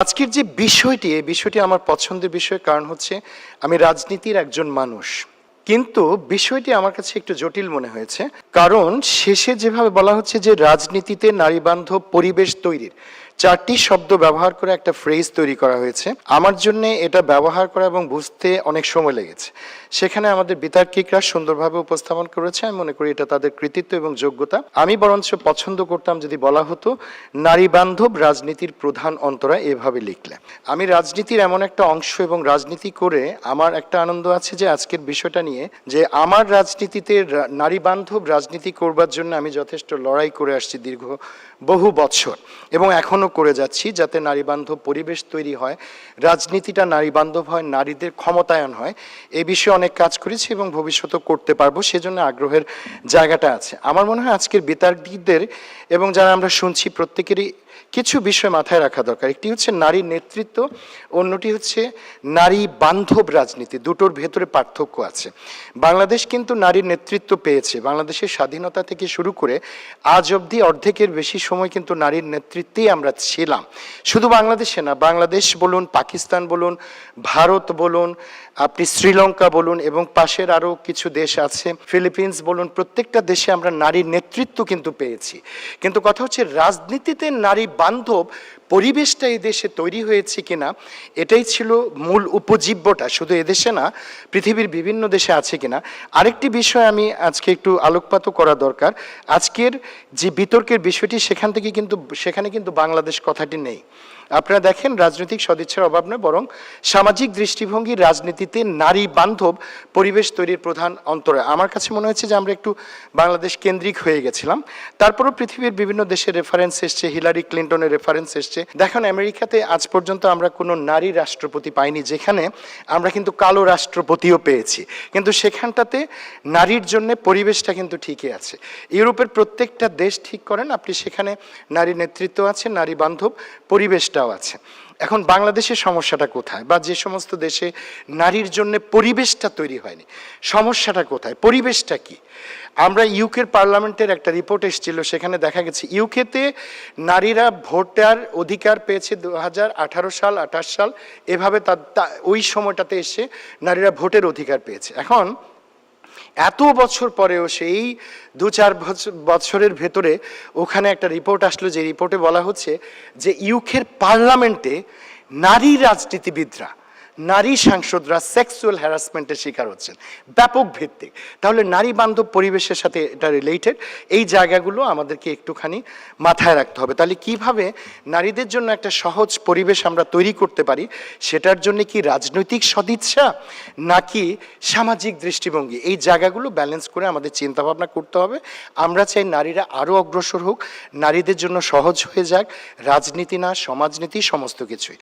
আজকের যে বিষয়টি, এই বিষয়টি আমার পছন্দের বিষয় কারণ হচ্ছে আমি রাজনীতির একজন মানুষ। কিন্তু বিষয়টি আমার কাছে একটু জটিল মনে হয়েছে। কারণ শেষে যেভাবে বলা হচ্ছে যে রাজনীতিতে নারী বান্ধব পরিবেশ তৈরির চারটি শব্দ ব্যবহার করে একটা ফ্রেজ তৈরি করা হয়েছে। আমার জন্য এটা ব্যবহার করা এবং বুঝতে অনেক সময় লেগেছে। সেখানে আমাদের বিতার্কিকরা সুন্দরভাবে উপস্থাপন করেছে। আমি মনে করি এটা তাদের কৃতিত্ব এবং যোগ্যতা। আমি বরঞ্চ পছন্দ করতাম যদি বলা হতো নারী বান্ধব রাজনীতির প্রধান অন্তরা এভাবে লিখলে। আমি রাজনীতির এমন একটা অংশ এবং রাজনীতি করে আমার একটা আনন্দ আছে যে আজকের বিষয়টা নিয়ে যে আমার রাজনীতিতে নারী বান্ধব রাজনীতি করবার জন্য আমি যথেষ্ট লড়াই করে আসছি দীর্ঘ বহু বছর। এবং এখনও করে যাচ্ছি যাতে নারী বান্ধব পরিবেশ তৈরি হয়, রাজনীতিটা নারী বান্ধব হয়, নারীদের ক্ষমতায়ন হয়। এই বিষয়ে অনেক কাজ করেছি এবং ভবিষ্যতেও করতে পারব, সেজন্য আগ্রহের জায়গাটা আছে। আমার মনে হয় আজকের বিতার্কিকদের এবং যারা আমরা শুনছি প্রত্যেকেরই কিছু বিষয় মাথায় রাখা দরকার। একটি হচ্ছে নারী নেতৃত্ব, অন্যটি হচ্ছে নারী বান্ধব রাজনীতি। দুটোর ভেতরে পার্থক্য আছে। বাংলাদেশ কিন্তু নারীর নেতৃত্ব পেয়েছে। বাংলাদেশের স্বাধীনতা থেকে শুরু করে আজ অবধি অর্ধেকের বেশি সময় কিন্তু নারীর নেতৃত্বেই আমরা ছিলাম। শুধু বাংলাদেশে না, বাংলাদেশ বলুন, পাকিস্তান বলুন, ভারত বলুন, আপনি শ্রীলঙ্কা বলুন এবং পাশের আরও কিছু দেশ আছে, ফিলিপিন্স বলুন, প্রত্যেকটা দেশে আমরা নারীর নেতৃত্ব কিন্তু পেয়েছি। কিন্তু কথা হচ্ছে রাজনীতিতে নারী বান্ধব পরিবেশটা এদেশে দেশে তৈরি হয়েছে কিনা, এটাই ছিল মূল উপজীব্যটা। শুধু এদেশে না, পৃথিবীর বিভিন্ন দেশে আছে কিনা। আরেকটি বিষয় আমি আজকে একটু আলোকপাত করা দরকার। আজকের যে বিতর্কের বিষয়টি, সেখান থেকে কিন্তু, সেখানে কিন্তু বাংলাদেশ কথাটি নেই। আপনারা দেখেন রাজনৈতিক সদিচ্ছার অভাব নয়, বরং সামাজিক দৃষ্টিভঙ্গি, রাজনীতিতে নারী বান্ধব পরিবেশ তৈরির প্রধান অন্তরে আমার কাছে মনে হয়েছে যে আমরা একটু বাংলাদেশ কেন্দ্রিক হয়ে গেছিলাম। তারপরও পৃথিবীর বিভিন্ন দেশের রেফারেন্স এসছে, হিলারি ক্লিন্টনের রেফারেন্স এসছে। দেখেন, আমেরিকাতে আজ পর্যন্ত আমরা কোনো নারী রাষ্ট্রপতি পাইনি, যেখানে আমরা কিন্তু কালো রাষ্ট্রপতিও পেয়েছি। কিন্তু সেখানটাতে নারীর জন্য পরিবেশটা কিন্তু ঠিকই আছে। ইউরোপের প্রত্যেকটা দেশ ঠিক করেন, আপনি সেখানে নারী নেতৃত্ব আছে নারী বান্ধব পরিবেশটাও আছে। এখন বাংলাদেশের সমস্যাটা কোথায় বা যে সমস্ত দেশে নারীর জন্য পরিবেশটা তৈরি হয়নি, সমস্যাটা কোথায়, পরিবেশটা কি? আমরা ইউকের পার্লামেন্টের একটা রিপোর্ট এসেছিল, সেখানে দেখা গেছে ইউকেতে নারীরা ভোটার অধিকার পেয়েছে দু সাল, আঠাশ সাল, এভাবে তার ওই সময়টাতে এসে নারীরা ভোটের অধিকার পেয়েছে। এখন এত বছর পরেও সেই দু চার বছর বছরের ভেতরে ওখানে একটা রিপোর্ট আসলো যে রিপোর্টে বলা হচ্ছে যে ইউকের পার্লামেন্টে নারী রাজনীতিবিদরা নারী সাংসদরা সেক্সুয়াল হ্যারাসমেন্টের শিকার হচ্ছেন। ব্যাপক ভিত্তিক। তাহলে নারী বান্ধব পরিবেশের সাথে এটা রিলেটেড এই জায়গাগুলো আমাদেরকে একটুখানি মাথায় রাখতে হবে। তাহলে কীভাবে নারীদের জন্য একটা সহজ পরিবেশ আমরা তৈরি করতে পারি? সেটার জন্য কি রাজনৈতিক সদিচ্ছা নাকি সামাজিক দৃষ্টিভঙ্গি? এই জায়গাগুলো ব্যালেন্স করে আমাদের চিন্তা ভাবনা করতে হবে। আমরা চাই নারীরা আরও অগ্রসর হোক, নারীদের জন্য সহজ হয়ে যাক। রাজনীতি না, সমাজনীতি, সমস্ত কিছুই।